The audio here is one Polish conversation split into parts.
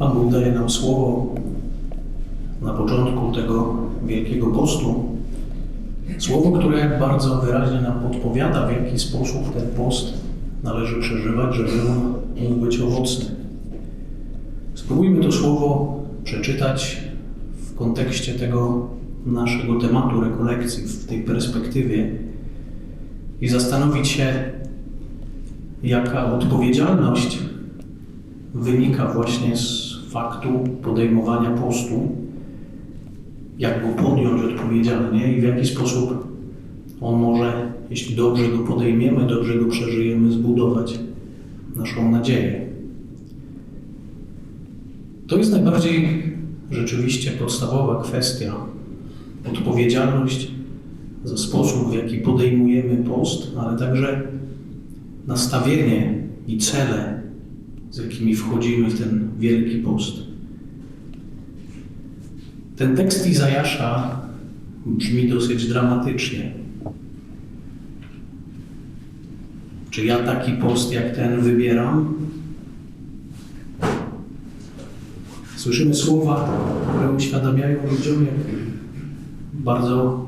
Pan Bóg daje nam słowo na początku tego Wielkiego Postu. Słowo, które bardzo wyraźnie nam podpowiada, w jaki sposób ten post należy przeżywać, żeby mógł być owocny. Spróbujmy to słowo przeczytać w kontekście tego naszego tematu rekolekcji, w tej perspektywie i zastanowić się, jaka odpowiedzialność wynika właśnie z faktu podejmowania postu, jak go podjąć odpowiedzialnie i w jaki sposób on może, jeśli dobrze go podejmiemy, dobrze go przeżyjemy, zbudować naszą nadzieję. To jest najbardziej rzeczywiście podstawowa kwestia. Odpowiedzialność za sposób, w jaki podejmujemy post, ale także nastawienie i cele, z jakimi wchodzimy w ten wielki post. Ten tekst Izajasza brzmi dosyć dramatycznie. Czy ja taki post jak ten wybieram? Słyszymy słowa, które uświadamiają ludziom, jak bardzo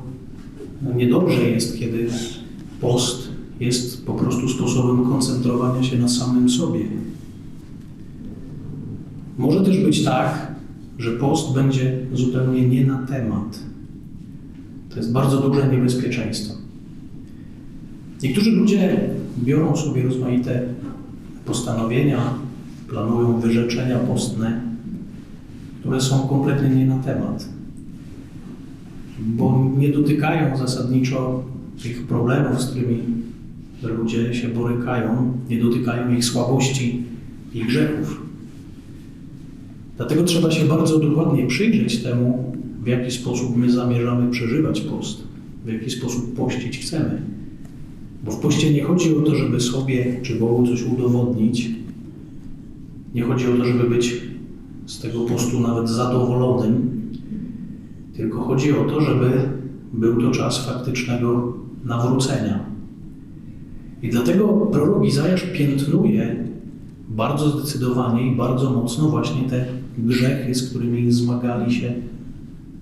niedobrze jest, kiedy post jest po prostu sposobem koncentrowania się na samym sobie. Może też być tak, że post będzie zupełnie nie na temat. To jest bardzo duże niebezpieczeństwo. Niektórzy ludzie biorą sobie rozmaite postanowienia, planują wyrzeczenia postne, które są kompletnie nie na temat, bo nie dotykają zasadniczo tych problemów, z którymi ludzie się borykają, nie dotykają ich słabości i grzechów. Dlatego trzeba się bardzo dokładnie przyjrzeć temu, w jaki sposób my zamierzamy przeżywać post, w jaki sposób pościć chcemy. Bo w poście nie chodzi o to, żeby sobie czy Bogu coś udowodnić. Nie chodzi o to, żeby być z tego postu nawet zadowolonym, tylko chodzi o to, żeby był to czas faktycznego nawrócenia. I dlatego prorok Izajasz piętnuje bardzo zdecydowanie i bardzo mocno właśnie te grzechy, z którymi zmagali się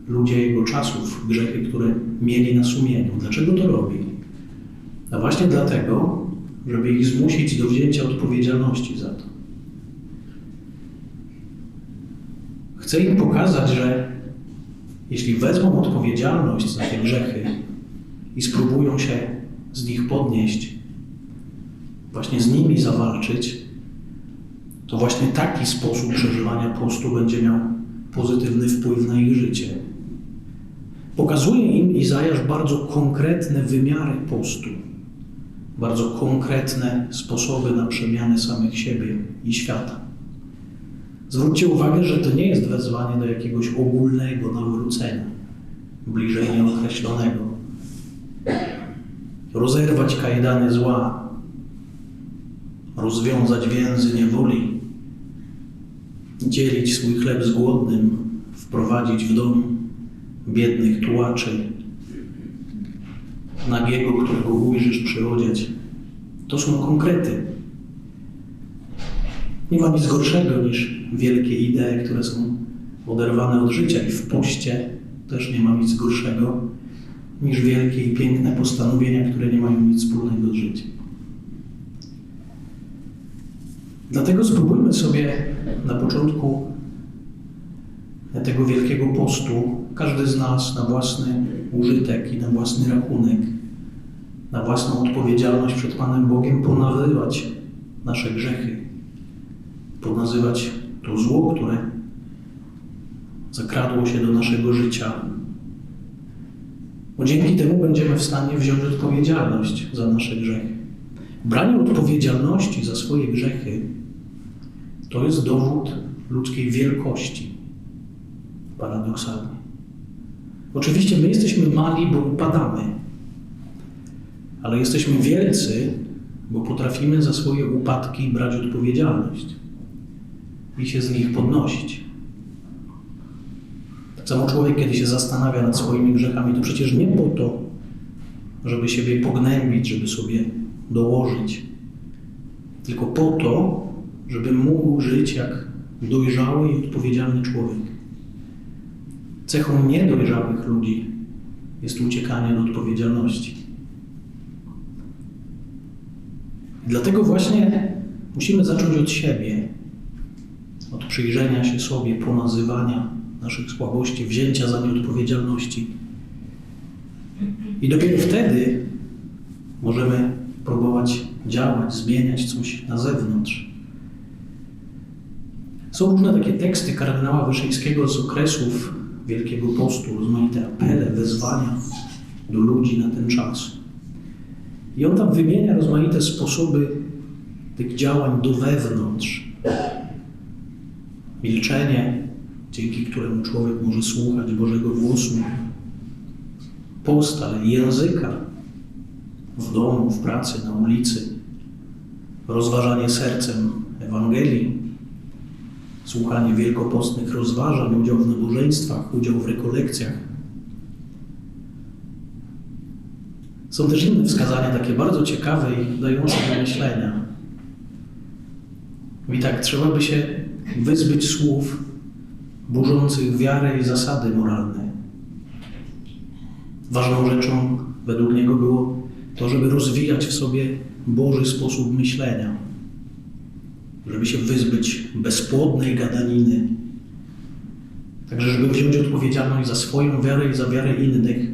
ludzie jego czasów, grzechy, które mieli na sumieniu. Dlaczego to robi? No właśnie dlatego, żeby ich zmusić do wzięcia odpowiedzialności za to. Chcę im pokazać, że jeśli wezmą odpowiedzialność za te grzechy i spróbują się z nich podnieść, właśnie z nimi zawalczyć, to właśnie taki sposób przeżywania postu będzie miał pozytywny wpływ na ich życie. Pokazuje im Izajasz bardzo konkretne wymiary postu, bardzo konkretne sposoby na przemianę samych siebie i świata. Zwróćcie uwagę, że to nie jest wezwanie do jakiegoś ogólnego nawrócenia, bliżej nieokreślonego. Rozerwać kajdany zła, rozwiązać więzy niewoli, dzielić swój chleb z głodnym, wprowadzić w dom biednych tułaczy, nagiego, którego ujrzysz przyodziać. To są konkrety. Nie ma nic gorszego niż wielkie idee, które są oderwane od życia i w poście też nie ma nic gorszego niż wielkie i piękne postanowienia, które nie mają nic wspólnego z życiem. Dlatego spróbujmy sobie na początku tego wielkiego postu, każdy z nas na własny użytek i na własny rachunek, na własną odpowiedzialność przed Panem Bogiem ponazywać nasze grzechy, ponazywać to zło, które zakradło się do naszego życia. Bo dzięki temu będziemy w stanie wziąć odpowiedzialność za nasze grzechy. Branie odpowiedzialności za swoje grzechy to jest dowód ludzkiej wielkości. Paradoksalnie. Oczywiście my jesteśmy mali, bo upadamy, ale jesteśmy wielcy, bo potrafimy za swoje upadki brać odpowiedzialność i się z nich podnosić. Tak samo człowiek, kiedy się zastanawia nad swoimi grzechami, to przecież nie po to, żeby siebie pognębić, żeby sobie dołożyć, tylko po to, żeby mógł żyć jak dojrzały i odpowiedzialny człowiek. Cechą niedojrzałych ludzi jest uciekanie od odpowiedzialności. Dlatego właśnie musimy zacząć od siebie, od przyjrzenia się sobie, ponazywania naszych słabości, wzięcia za nie odpowiedzialności. I dopiero wtedy możemy próbować działać, zmieniać coś na zewnątrz. Są różne takie teksty kardynała Wyszyńskiego z okresów Wielkiego Postu, rozmaite apele, wezwania do ludzi na ten czas. I on tam wymienia rozmaite sposoby tych działań do wewnątrz. Milczenie, dzięki któremu człowiek może słuchać Bożego głosu. Post, ale i języka w domu, w pracy, na ulicy. Rozważanie sercem Ewangelii, słuchanie wielkopostnych rozważań, udział w nabożeństwach, udział w rekolekcjach. Są też inne wskazania, takie bardzo ciekawe i dające do myślenia. I tak trzeba by się wyzbyć słów burzących wiarę i zasady moralne. Ważną rzeczą według niego było to, żeby rozwijać w sobie Boży sposób myślenia, żeby się wyzbyć bezpłodnej gadaniny, także żeby wziąć odpowiedzialność za swoją wiarę i za wiarę innych,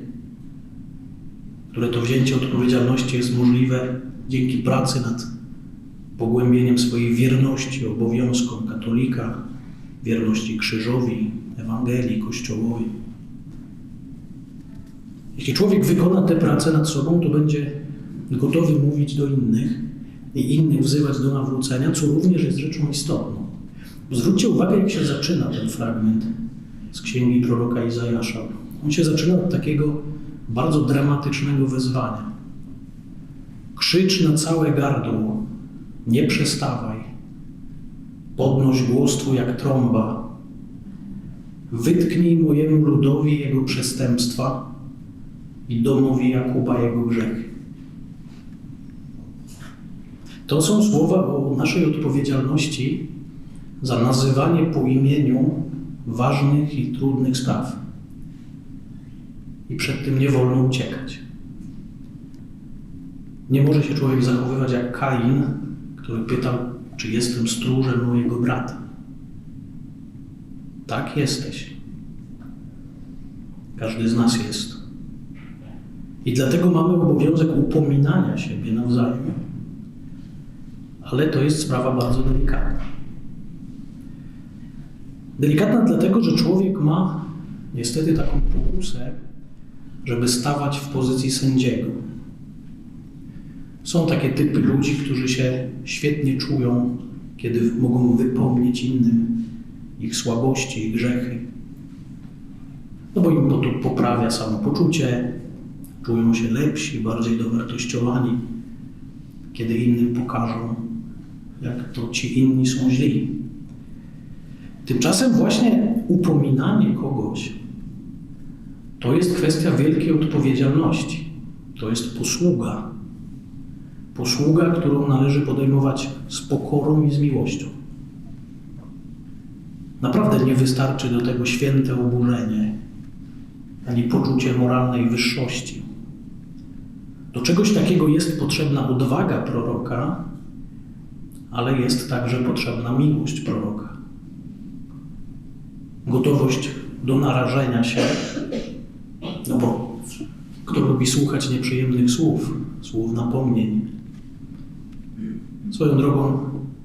które to wzięcie odpowiedzialności jest możliwe dzięki pracy nad pogłębieniem swojej wierności obowiązkom katolika, wierności krzyżowi, Ewangelii, Kościołowi. Jeśli człowiek wykona tę pracę nad sobą, to będzie gotowy mówić do innych i innych wzywać do nawrócenia, co również jest rzeczą istotną. Zwróćcie uwagę, jak się zaczyna ten fragment z księgi proroka Izajasza. On się zaczyna od takiego bardzo dramatycznego wezwania. Krzycz na całe gardło, nie przestawaj. Podnoś głos Twój jak trąba. Wytknij mojemu ludowi jego przestępstwa i domowi Jakuba jego grzechy. To są słowa o naszej odpowiedzialności za nazywanie po imieniu ważnych i trudnych spraw. I przed tym nie wolno uciekać. Nie może się człowiek zachowywać jak Kain, który pytał, czy jestem stróżem mojego brata. Tak jesteś. Każdy z nas jest. I dlatego mamy obowiązek upominania siebie nawzajem. Ale to jest sprawa bardzo delikatna. Delikatna dlatego, że człowiek ma niestety taką pokusę, żeby stawać w pozycji sędziego. Są takie typy ludzi, którzy się świetnie czują, kiedy mogą wypomnieć innym ich słabości i grzechy. No bo im to poprawia samopoczucie, czują się lepsi, bardziej dowartościowani, kiedy innym pokażą, jak to ci inni są źli. Tymczasem właśnie upominanie kogoś to jest kwestia wielkiej odpowiedzialności. To jest posługa. Posługa, którą należy podejmować z pokorą i z miłością. Naprawdę nie wystarczy do tego święte oburzenie, ani poczucie moralnej wyższości. Do czegoś takiego jest potrzebna odwaga proroka, ale jest także potrzebna miłość proroka. Gotowość do narażenia się, no bo kto lubi słuchać nieprzyjemnych słów, słów napomnień. Swoją drogą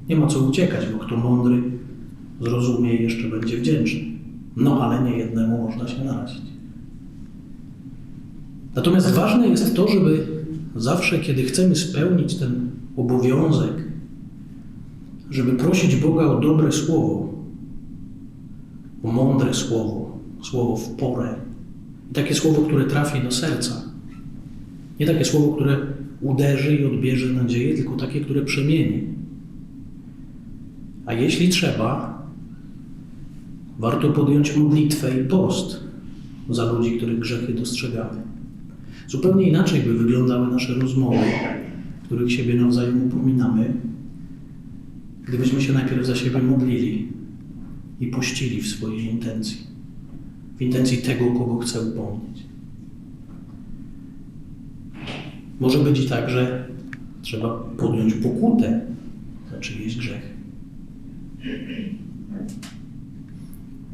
nie ma co uciekać, bo kto mądry zrozumie i jeszcze będzie wdzięczny. No ale nie jednemu można się narazić. Natomiast ważne jest to, żeby zawsze, kiedy chcemy spełnić ten obowiązek, żeby prosić Boga o dobre słowo, o mądre słowo, słowo w porę. I takie słowo, które trafi do serca. Nie takie słowo, które uderzy i odbierze nadzieję, tylko takie, które przemieni. A jeśli trzeba, warto podjąć modlitwę i post za ludzi, których grzechy dostrzegamy. Zupełnie inaczej by wyglądały nasze rozmowy, w których siebie nawzajem upominamy, gdybyśmy się najpierw za siebie modlili i pościli w swojej intencji. W intencji tego, kogo chce upomnieć. Może być i tak, że trzeba podjąć pokutę za czyjeś grzech.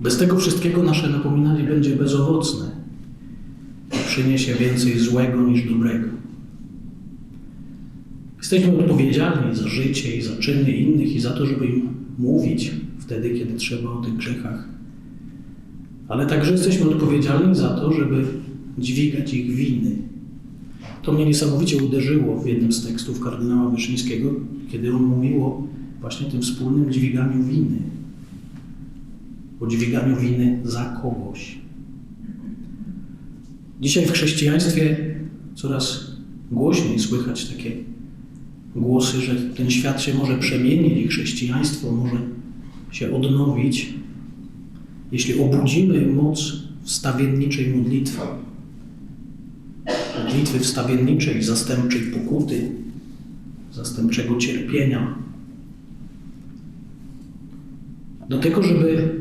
Bez tego wszystkiego nasze napominanie będzie bezowocne i przyniesie więcej złego niż dobrego. Jesteśmy odpowiedzialni za życie i za czyny innych i za to, żeby im mówić wtedy, kiedy trzeba o tych grzechach. Ale także jesteśmy odpowiedzialni za to, żeby dźwigać ich winy. To mnie niesamowicie uderzyło w jednym z tekstów kardynała Wyszyńskiego, kiedy on mówił o właśnie tym wspólnym dźwiganiu winy. O dźwiganiu winy za kogoś. Dzisiaj w chrześcijaństwie coraz głośniej słychać takie głosy, że ten świat się może przemienić i chrześcijaństwo może się odnowić, jeśli obudzimy moc wstawienniczej modlitwy. Modlitwy wstawienniczej, zastępczej pokuty, zastępczego cierpienia. Do tego, żeby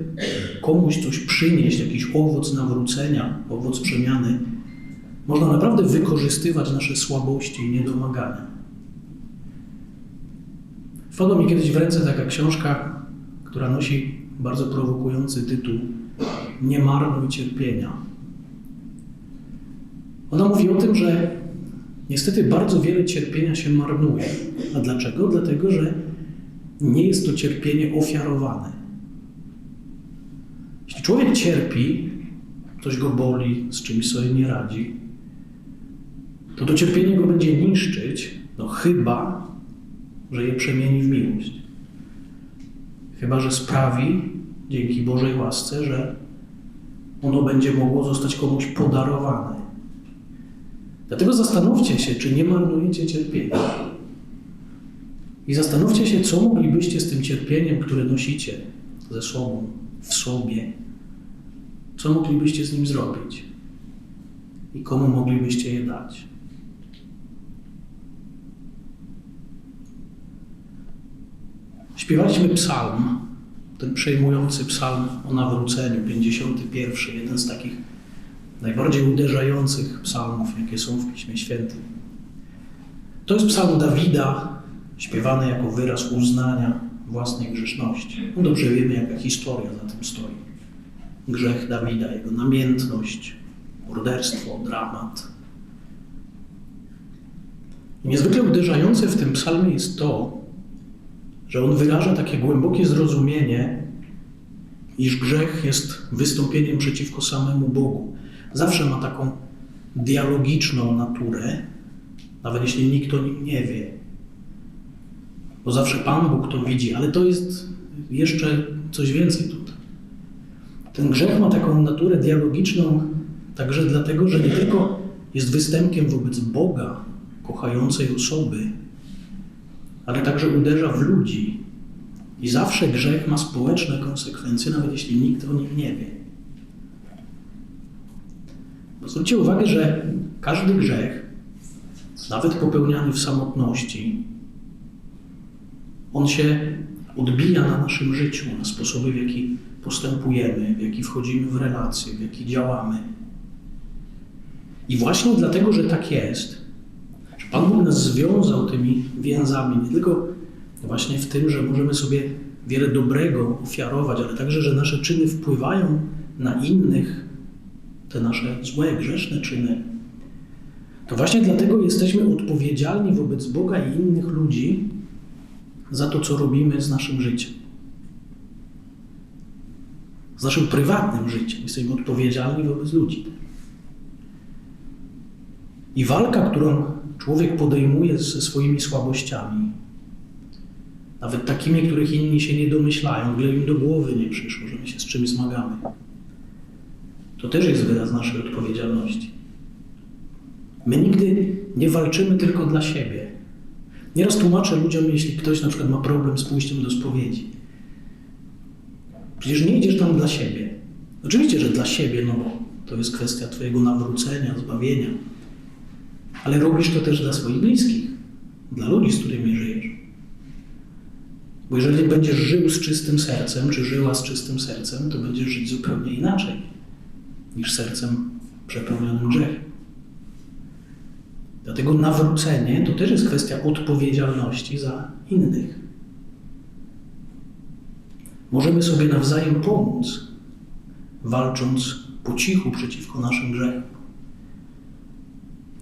komuś coś przynieść, jakiś owoc nawrócenia, owoc przemiany, można naprawdę wykorzystywać nasze słabości i niedomagania. Wpadła mi kiedyś w ręce taka książka, która nosi bardzo prowokujący tytuł Nie marnuj cierpienia. Ona mówi o tym, że niestety bardzo wiele cierpienia się marnuje. A dlaczego? Dlatego, że nie jest to cierpienie ofiarowane. Jeśli człowiek cierpi, coś go boli, z czymś sobie nie radzi, to to cierpienie go będzie niszczyć, no chyba, że je przemieni w miłość. Chyba, że sprawi, dzięki Bożej łasce, że ono będzie mogło zostać komuś podarowane. Dlatego zastanówcie się, czy nie marnujecie cierpienia. I zastanówcie się, co moglibyście z tym cierpieniem, które nosicie ze sobą, w sobie, co moglibyście z nim zrobić i komu moglibyście je dać. Śpiewaliśmy psalm, ten przejmujący psalm o nawróceniu, 51, jeden z takich najbardziej uderzających psalmów, jakie są w Piśmie Świętym. To jest psalm Dawida, śpiewany jako wyraz uznania własnej grzeszności. No dobrze wiemy, jaka historia za tym stoi. Grzech Dawida, jego namiętność, morderstwo, dramat. Niezwykle uderzające w tym psalmie jest to, że on wyraża takie głębokie zrozumienie, iż grzech jest wystąpieniem przeciwko samemu Bogu. Zawsze ma taką dialogiczną naturę, nawet jeśli nikt o nim nie wie. Bo zawsze Pan Bóg to widzi, ale to jest jeszcze coś więcej tutaj. Ten grzech ma taką naturę dialogiczną także dlatego, że nie tylko jest występkiem wobec Boga, kochającej osoby, ale także uderza w ludzi. I zawsze grzech ma społeczne konsekwencje, nawet jeśli nikt o nim nie wie. Zwróćcie uwagę, że każdy grzech, nawet popełniany w samotności, on się odbija na naszym życiu, na sposobie, w jaki postępujemy, w jaki wchodzimy w relacje, w jaki działamy. I właśnie dlatego, że tak jest, Pan Bóg nas związał tymi więzami, nie tylko właśnie w tym, że możemy sobie wiele dobrego ofiarować, ale także, że nasze czyny wpływają na innych, te nasze złe, grzeszne czyny. To właśnie dlatego jesteśmy odpowiedzialni wobec Boga i innych ludzi za to, co robimy z naszym życiem. Z naszym prywatnym życiem. Jesteśmy odpowiedzialni wobec ludzi. I walka, którą człowiek podejmuje ze swoimi słabościami, nawet takimi, których inni się nie domyślają, w ogóle im do głowy nie przyszło, że my się z czymś zmagamy, to też jest wyraz naszej odpowiedzialności. My nigdy nie walczymy tylko dla siebie. Nieraz tłumaczę ludziom, jeśli ktoś na przykład ma problem z pójściem do spowiedzi. Przecież nie idziesz tam dla siebie. Oczywiście, że dla siebie, no bo to jest kwestia Twojego nawrócenia, zbawienia. Ale robisz to też dla swoich bliskich, dla ludzi, z którymi żyjesz. Bo jeżeli będziesz żył z czystym sercem, czy żyła z czystym sercem, to będziesz żyć zupełnie inaczej niż sercem przepełnionym grzechem. Dlatego nawrócenie to też jest kwestia odpowiedzialności za innych. Możemy sobie nawzajem pomóc, walcząc po cichu przeciwko naszym grzechom.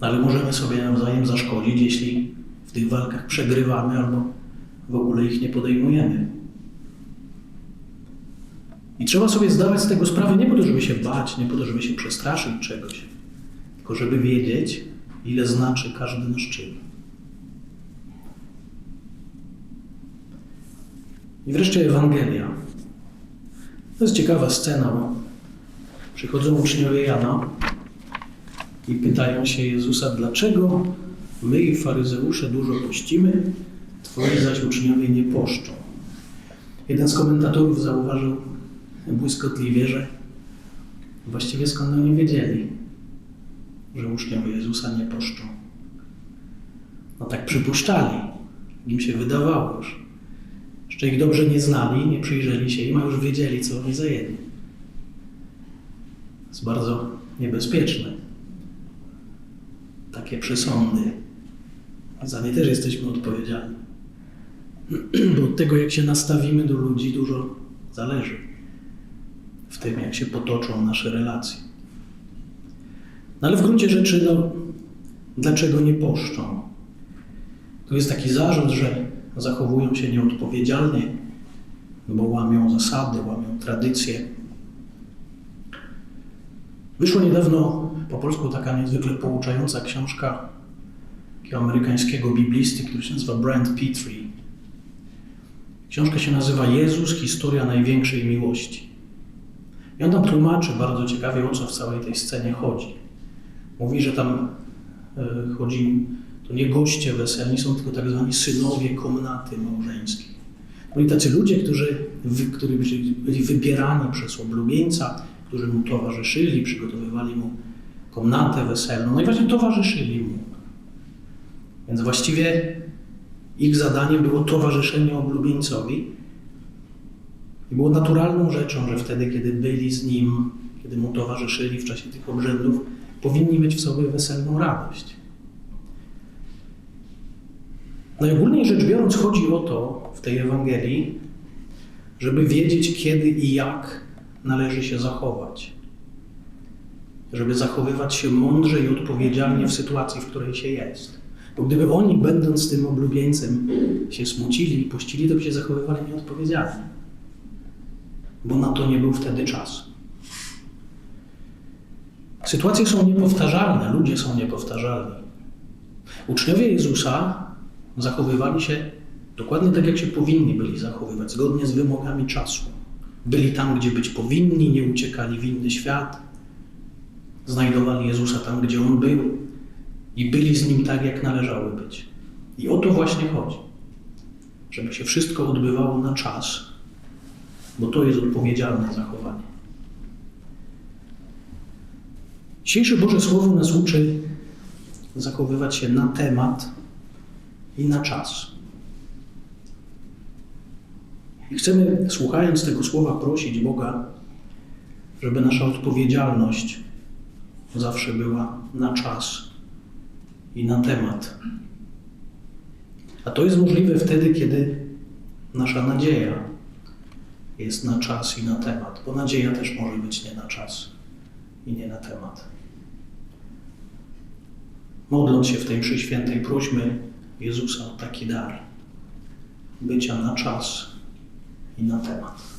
Ale możemy sobie nawzajem zaszkodzić, jeśli w tych walkach przegrywamy albo w ogóle ich nie podejmujemy. I trzeba sobie zdawać z tego sprawę nie po to, żeby się bać, nie po to, żeby się przestraszyć czegoś, tylko żeby wiedzieć, ile znaczy każdy nasz czyn. I wreszcie Ewangelia. To jest ciekawa scena, bo przychodzą uczniowie Jana i pytają się Jezusa, dlaczego my i faryzeusze dużo pościmy, twoi zaś uczniowie nie poszczą. Jeden z komentatorów zauważył błyskotliwie, że właściwie skąd oni wiedzieli, że uczniowie Jezusa nie poszczą. No tak przypuszczali, im się wydawało już. Jeszcze ich dobrze nie znali, nie przyjrzeli się im, a już wiedzieli, co oni zajęli. To jest bardzo niebezpieczne. Takie przesądy. Za nie też jesteśmy odpowiedzialni. Bo od tego, jak się nastawimy do ludzi, dużo zależy. W tym, jak się potoczą nasze relacje. No ale w gruncie rzeczy, no, dlaczego nie poszczą? Tu jest taki zarzut, że zachowują się nieodpowiedzialnie, bo łamią zasady, łamią tradycje. Wyszła niedawno po polsku taka niezwykle pouczająca książka takiego amerykańskiego biblisty, który się nazywa Brent Petrie. Książka się nazywa Jezus, historia największej miłości. I on tam tłumaczy bardzo ciekawie, o co w całej tej scenie chodzi. Mówi, że tam e, chodzi, to nie goście weselni, są tylko tak zwani synowie komnaty małżeńskiej. Byli tacy ludzie, którzy, którzy byli wybierani przez oblubieńca, którzy mu towarzyszyli, przygotowywali mu komnatę weselną, no i właśnie towarzyszyli mu. Więc właściwie ich zadaniem było towarzyszenie oblubieńcowi. I było naturalną rzeczą, że wtedy, kiedy byli z nim, kiedy mu towarzyszyli w czasie tych obrzędów, powinni mieć w sobie weselną radość. Najogólniej rzecz biorąc, chodzi o to w tej Ewangelii, żeby wiedzieć, kiedy i jak należy się zachować. Żeby zachowywać się mądrze i odpowiedzialnie w sytuacji, w której się jest. Bo gdyby oni, będąc tym oblubieńcem, się smucili i puścili, to by się zachowywali nieodpowiedzialnie. Bo na to nie był wtedy czas. Sytuacje są niepowtarzalne, ludzie są niepowtarzalni. Uczniowie Jezusa zachowywali się dokładnie tak, jak się powinni byli zachowywać, zgodnie z wymogami czasu. Byli tam, gdzie być powinni, nie uciekali w inny świat, znajdowali Jezusa tam, gdzie On był i byli z Nim tak, jak należało być. I o to właśnie chodzi. Żeby się wszystko odbywało na czas, bo to jest odpowiedzialne zachowanie. Dzisiejsze Boże Słowo nas uczy zachowywać się na temat i na czas. I chcemy, słuchając tego słowa, prosić Boga, żeby nasza odpowiedzialność zawsze była na czas i na temat. A to jest możliwe wtedy, kiedy nasza nadzieja jest na czas i na temat, bo nadzieja też może być nie na czas i nie na temat. Modląc się w tej mszy świętej, prośmy Jezusa o taki dar bycia na czas i na temat.